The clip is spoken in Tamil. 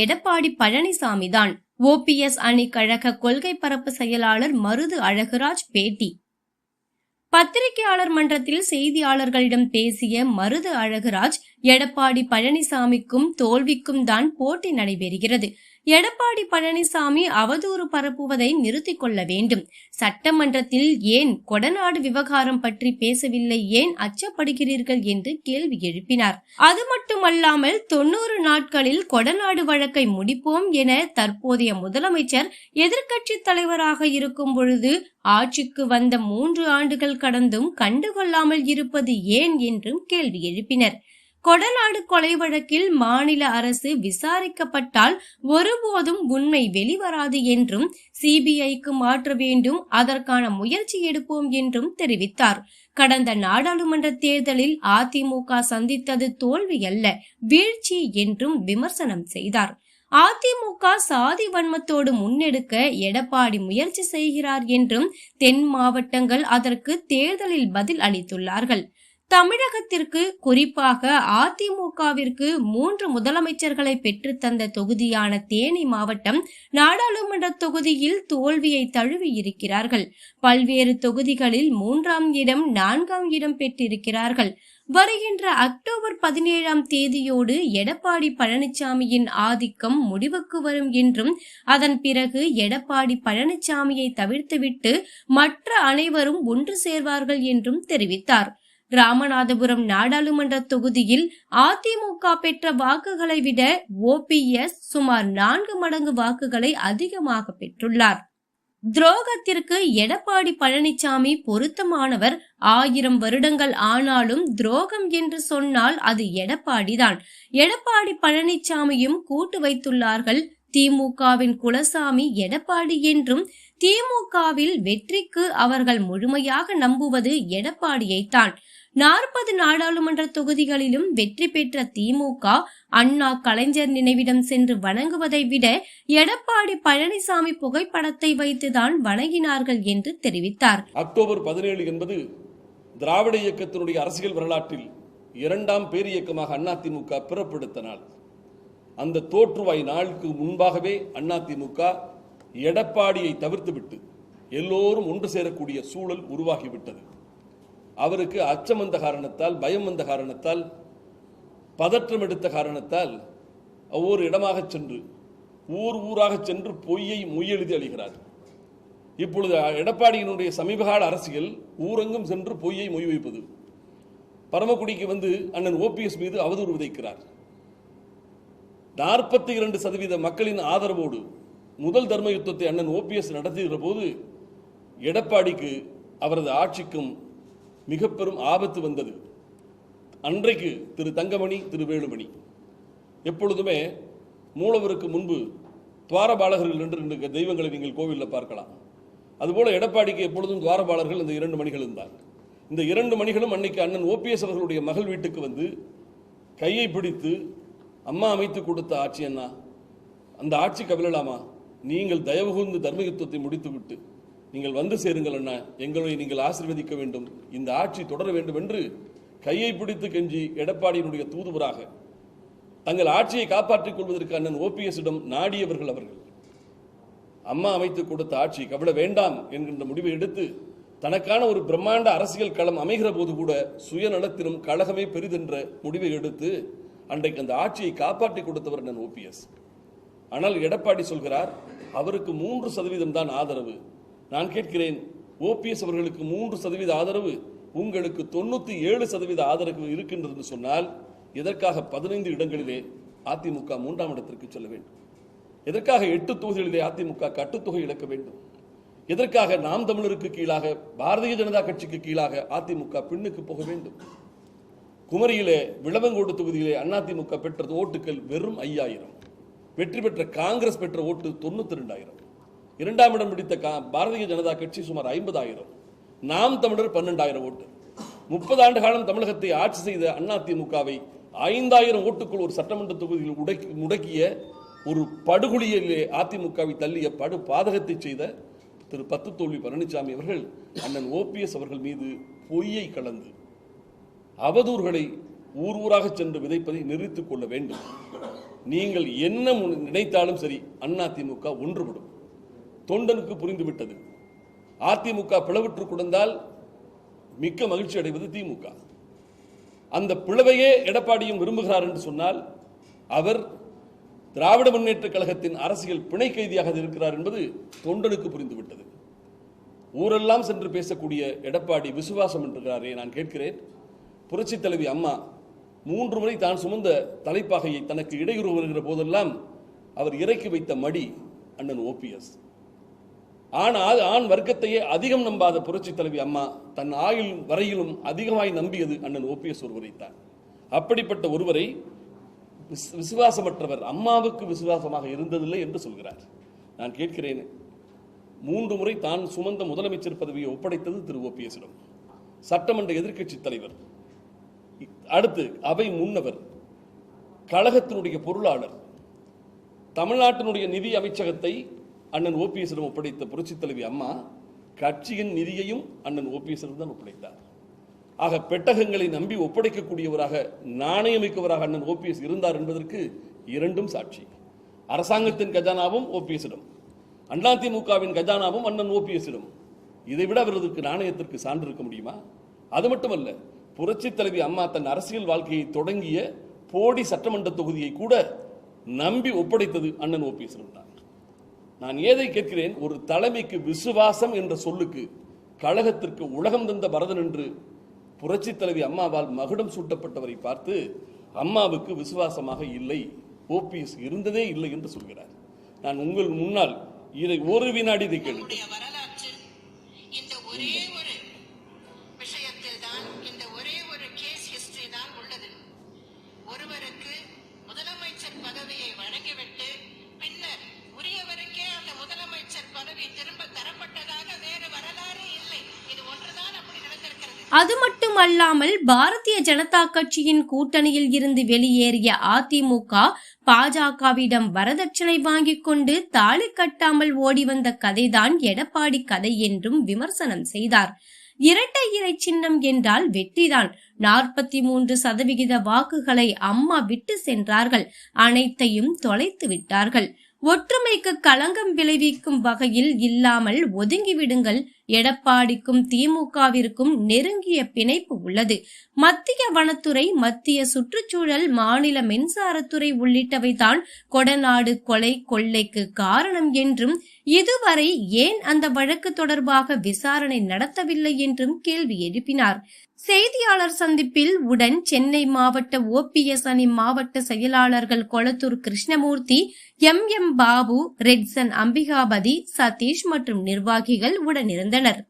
எடப்பாடி பழனிசாமி தான் ஓபிஎஸ் அணி கழக கொள்கை பரப்பு செயலாளர் மருது அழகுராஜ் பேட்டி. பத்திரிகையாளர் மன்றத்தில் செய்தியாளர்களிடம் பேசிய மருது அழகுராஜ் எடப்பாடி பழனிசாமிக்கும் தோல்விக்கும் தான் போட்டி நடைபெறுகிறது. எடப்பாடி பழனிசாமி அவதூறு பரப்புவதை நிறுத்திக் கொள்ள வேண்டும். சட்டமன்றத்தில் ஏன் கொடநாடு விவகாரம் பற்றி பேசவில்லை? ஏன் அச்சப்படுகிறீர்கள்? என்று கேள்வி எழுப்பினார். அது மட்டுமல்லாமல் தொன்னூறு நாட்களில் கொடநாடு வழக்கை முடிப்போம் என தற்போதைய முதலமைச்சர் எதிர்க்கட்சி தலைவராக இருக்கும் பொழுது ஆட்சிக்கு வந்த மூன்று ஆண்டுகள் கடந்தும் கண்டுகொள்ளாமல் இருப்பது ஏன் என்றும் கேள்வி எழுப்பினர். கொடநாடு கொலை வழக்கில் மாநில அரசு விசாரிக்கப்பட்டால் ஒருபோதும் உண்மை வெளிவராது என்றும் சிபிஐக்கு மாற்ற வேண்டும் அதற்கான முயற்சி எடுப்போம் என்றும் தெரிவித்தார். கடந்த நாடாளுமன்ற தேர்தலில் அதிமுக சந்தித்தது தோல்வி அல்ல வீழ்ச்சி என்றும் விமர்சனம் செய்தார். அதிமுக சாதி வன்மத்தோடு முன்னெடுக்க எடப்பாடி முயற்சி செய்கிறார் என்றும் தென் மாவட்டங்கள் அதற்கு தேர்தலில் பதில் அளித்துள்ளார்கள். தமிழகத்திற்கு குறிப்பாக அதிமுகவிற்கு மூன்று முதலமைச்சர்களை பெற்றுத்தந்த தொகுதியான தேனி மாவட்டம் நாடாளுமன்ற தொகுதியில் தோல்வியை தழுவி இருக்கிறார்கள். பல்வேறு தொகுதிகளில் மூன்றாம் இடம் நான்காம் இடம் பெற்றிருக்கிறார்கள். வருகின்ற அக்டோபர் பதினேழாம் தேதியோடு எடப்பாடி பழனிசாமியின் ஆதிக்கம் முடிவுக்கு வரும் என்றும் அதன் பிறகு எடப்பாடி பழனிசாமியை தவிர்த்துவிட்டு மற்ற அனைவரும் ஒன்று சேர்வார்கள் என்றும் தெரிவித்தார். ராமநாதபுரம் நாடாளுமன்ற தொகுதியில் அதிமுக பெற்ற வாக்குகளை விட ஓபிஎஸ் சுமார் நான்கு மடங்கு வாக்குகளை அதிகமாக பெற்றுள்ளார். துரோகத்திற்கு எடப்பாடி பழனிசாமி பொருத்தமானவர். ஆயிரம் வருடங்கள் ஆனாலும் துரோகம் என்று சொன்னால் அது எடப்பாடிதான். எடப்பாடி பழனிசாமியும் கூட்டு வைத்துள்ளார்கள். திமுகவின் குலசாமி எடப்பாடி என்றும் திமுகவில் வெற்றிக்கு அவர்கள் முழுமையாக நம்புவது எடப்பாடியைத்தான். நாற்பது நாடாளுமன்ற தொகுதிகளிலும் வெற்றி பெற்ற திமுக அண்ணா கலைஞர் நினைவிடம் சென்று வணங்குவதை விட எடப்பாடி பழனிசாமி புகைப்படத்தை வைத்துதான் வணங்கினார்கள் என்று தெரிவித்தார். அக்டோபர் பதினேழு என்பது திராவிட இயக்கத்தினுடைய அரசியல் வரலாற்றில் இரண்டாம் பேரியக்கமாக அதிமுக பிறப்பெடுத்த நாள். அந்த தோற்றுவாய் நாளுக்கு முன்பாகவே அதிமுக எடப்பாடியை தவிர்த்துவிட்டு எல்லோரும் ஒன்று சேரக்கூடிய சூழல் உருவாகிவிட்டது. அவருக்கு அச்சம் வந்த காரணத்தால் பயம் வந்த காரணத்தால் பதற்றம் எடுத்த காரணத்தால் ஒவ்வொரு இடமாக சென்று ஊர் ஊராக சென்று பொய்யை முயெழுதி அழிகிறார். இப்பொழுது எடப்பாடியினுடைய சமீபகால அரசியல் ஊரெங்கும் சென்று பொய்யை மொய் வைப்பது. பரமக்குடிக்கு வந்து அண்ணன் ஓபிஎஸ் மீது அவதூறு விதைக்கிறார். நாற்பத்தி இரண்டு சதவீத மக்களின் ஆதரவோடு முதல் தர்ம யுத்தத்தை அண்ணன் ஓபிஎஸ் நடத்துகிற போது எடப்பாடிக்கு அவரது ஆட்சிக்கும் மிக பெரும் ஆபத்து வந்தது. அன்றைக்கு திரு தங்கமணி திரு வேலுமணி. எப்பொழுதுமே மூலவருக்கு முன்பு துவாரபாலகர்கள் என்று ரெண்டு தெய்வங்களை நீங்கள் கோவிலில் பார்க்கலாம். அதுபோல எடப்பாடிக்கு எப்பொழுதும் துவாரபாலர்கள் இந்த இரண்டு மணிகள் இருந்தார். இந்த இரண்டு மணிகளும் அன்னைக்கு அண்ணன் ஓபிஎஸ் அவர்களுடைய மகள் வீட்டுக்கு வந்து கையை பிடித்து அம்மா அமைத்து கொடுத்த ஆட்சி அண்ணா. அந்த ஆட்சி கவிழலாமா? நீங்கள் தயவு கூர்ந்து தர்ம யுத்தத்தை முடித்துவிட்டு நீங்கள் வந்து சேருங்கள் அண்ணா. எங்களை நீங்கள் ஆசீர்வதிக்க வேண்டும். இந்த ஆட்சி தொடர வேண்டும் என்று கையை பிடித்து கெஞ்சி எடப்பாடியினுடைய தூதுவராக தங்கள் ஆட்சியை காப்பாற்றிக் கொள்வதற்கு அண்ணன் ஓபிஎஸ்ஸிடம் நாடியவர்கள் அவர்கள். அம்மா அமைத்து கொடுத்த ஆட்சி கவிழ வேண்டாம் என்கின்ற முடிவை எடுத்து தனக்கான ஒரு பிரம்மாண்ட அரசியல் களம் அமைகிற போது கூட சுயநலத்திலும் கழகமே பெரிதென்ற முடிவை எடுத்து அன்றைக்கு அந்த ஆட்சியை காப்பாற்றி கொடுத்தவர் அண்ணன் ஓபிஎஸ் ஆனால் எடப்பாடி சொல்கிறார் அவருக்கு மூன்று சதவீதம் தான் ஆதரவு. நான் கேட்கிறேன் ஓபிஎஸ் அவர்களுக்கு மூன்று சதவீத ஆதரவு உங்களுக்கு தொண்ணூத்தி ஏழு சதவீத ஆதரவு இருக்கின்றதுன்னு சொன்னால் எதற்காக பதினைந்து இடங்களிலே அதிமுக மூன்றாம் இடத்திற்கு செல்ல வேண்டும்? எதற்காக எட்டு தொகுதிகளிலே அதிமுக கட்டுத்தொகை இழக்க வேண்டும்? எதற்காக நாம் தமிழருக்கு கீழாக பாரதிய ஜனதா கட்சிக்கு கீழாக அதிமுக பின்னுக்கு போக வேண்டும்? குமரியிலே விளவங்கோடு தொகுதியிலே அதிமுக பெற்றது ஓட்டுகள் வெறும் ஐயாயிரம். வெற்றி பெற்ற காங்கிரஸ் பெற்ற ஓட்டு தொண்ணூத்தி ரெண்டாயிரம் இரண்டாம் இடம் பிடித்த கா- பாரதிய ஜனதா கட்சி சுமார் ஐம்பதாயிரம். நாம் தமிழர் பன்னெண்டாயிரம் ஓட்டு. முப்பது ஆண்டு காலம் தமிழகத்தை ஆட்சி செய்த அதிமுகவை ஐந்தாயிரம் ஓட்டுக்குள் ஒரு சட்டமன்ற தொகுதியில் உடக்கி முடக்கிய ஒரு படுகொலியிலே அதிமுகவை தள்ளிய படு பாதகத்தை செய்த திரு பத்து தோல்வி பழனிசாமி அவர்கள் அண்ணன் ஓபிஎஸ் அவர்கள் மீது பொய்யை கலந்து அவதூறுகளை ஊர் ஊராக சென்று விதைப்பதை நிறுத்திக் கொள்ள வேண்டும். நீங்கள் என்ன முன்- நினைத்தாலும் சரி அதிமுக ஒன்றுபடும். தொண்டனுக்கு புரிந்துவிட்டது. அதிமுக பிளவுற்று கொடுந்தால் மிக்க மகிழ்ச்சி அடைவது திமுக. அந்த பிளவையே எடப்பாடியும் விரும்புகிறார் என்று சொன்னால் அவர் திராவிட முன்னேற்ற கழகத்தின் அரசியல் பிணை கைதியாக இருக்கிறார் என்பது தொண்டனுக்கு புரிந்துவிட்டது. ஊரெல்லாம் சென்று பேசக்கூடிய எடப்பாடி விசுவாசம் என்றுகிறாரே நான் கேட்கிறேன். புரட்சித் தலைவி அம்மா மூன்று முறை தான் சுமந்த தலைப்பாகையை தனக்கு இடையூறு வருகிற போதெல்லாம் அவர் இறக்கி வைத்த மடி அண்ணன் ஓபிஎஸ். ஆனால் ஆண் வர்க்கத்தையே அதிகம் நம்பாத புரட்சி தலைவி அம்மா தன் ஆயுள் வரையிலும் அதிகமாய் நம்பியது அண்ணன் ஓபிஎஸ் ஒருவரைத்தான் அப்படிப்பட்ட ஒருவரை விஸ்- விசுவாசமற்றவர் அம்மாவுக்கு விசுவாசமாக இருந்ததில்லை என்று சொல்கிறார். நான் கேட்கிறேன் மூன்று முறை தான் சுமந்த முதலமைச்சர் பதவியை ஒப்படைத்தது திரு ஓபிஎஸ்ஸிடம் சட்டமன்ற எதிர்க்கட்சி தலைவர் அடுத்து அவை முன்னவர் கழகத்தினுடைய பொருளாளர். தமிழ்நாட்டினுடைய நிதி அமைச்சகத்தை அண்ணன் ஓபிஎஸ்ஸிடம் ஒப்படைத்த புரட்சித் தலைவி அம்மா கட்சியின் நிதியையும் அண்ணன் ஓபிஎஸ்ஸிடம் தான் ஒப்படைத்தார். ஆக பெட்டகங்களை நம்பி ஒப்படைக்கக்கூடியவராக நாணயமிக்கவராக அண்ணன் ஓபிஎஸ் இருந்தார் என்பதற்கு இரண்டும் சாட்சி. அரசாங்கத்தின் கஜானாவும் ஓபிஎஸ்ஸிடம் அதிமுகவின் கஜானாவும் அண்ணன் ஓபிஎஸ்ஸிடம் இதை விட நாணயத்திற்கு சான்று இருக்க முடியுமா? அது மட்டுமல்ல புரட்சி தலைவி அம்மா தன் அரசியல் வாழ்க்கையை தொடங்கிய போடி சட்டமன்ற தொகுதியை கூட நம்பி ஒப்படைத்தது அண்ணன் ஓபிஎஸ் தான் நான் ஏதை கேட்கிறேன்? ஒரு தலைமைக்கு விசுவாசம் என்ற சொல்லுக்கு கழகத்திற்கு உலகம் தந்த பரதன் என்று புரட்சி தலைவி அம்மாவால் மகுடம் சூட்டப்பட்டவரை பார்த்து அம்மாவுக்கு விசுவாசமாக இல்லை ஓபிஎஸ் இருந்ததே இல்லை என்று சொல்கிறார். நான் உங்கள் முன்னால் இதை ஒரு வினாடி இதை கேளுங்கள் நம்முடைய வரலாற்றில் இந்த ஒரே ஒரு விஷயத்தில் தான் இந்த ஒரே ஒரு கேஸ் ஹிஸ்டரி தான் உள்ளது ஒருவருக்கு முதலமைச்சர் பதவியை வழங்கிவிட்டு பின்னர் உரியவருக்கே அந்த முதலமைச்சர் பதவி திரும்ப தரப்பட்டதாக வேறு வரலாறு இல்லை இது ஒன்றுதான் அப்படி நடந்திருக்கிறது அது மட்டுமல்லாமல் பாரதிய ஜனதா கட்சியின் கூட்டணியில் இருந்து வெளியேறிய அதிமுக பாஜகவிடம் வரதட்சணை வாங்கிக் கொண்டு தாலி கட்டாமல் ஓடி வந்த கதைதான் எடப்பாடி கதை என்றும் விமர்சனம் செய்தார். இரட்டை இலை சின்னம் என்றால் வெற்றிதான். நாற்பத்தி மூன்று சதவிகித வாக்குகளை அம்மா விட்டு சென்றார்கள். அனைத்தையும் தொலைத்து விட்டார்கள். ஒற்றுமைக்கு களங்கம் விளைவிக்கும் வகையில் இல்லாமல் ஒதுங்கிவிடுங்கள். எடப்பாடிக்கும் திமுகவிற்கும் நெருங்கிய பிணைப்பு உள்ளது. மத்திய வனத்துறை மத்திய சுற்றுச்சூழல் மாநில மின்சாரத்துறை உள்ளிட்டவைதான் கொடநாடு கொலை கொள்ளைக்கு காரணம் என்றும் இதுவரை ஏன் அந்த வழக்கு தொடர்பாக விசாரணை நடத்தவில்லை என்றும் கேள்வி எழுப்பினார். செய்தியாளர் சந்திப்பில் உடன் சென்னை மாவட்ட ஓபிஎஸ் அணி மாவட்ட செயலாளர்கள் கொளத்தூர் கிருஷ்ணமூர்த்தி எம் எம் பாபு ரெட்சன் அம்பிகாபதி சதீஷ் மற்றும் நிர்வாகிகள் உடனிருந்தனர்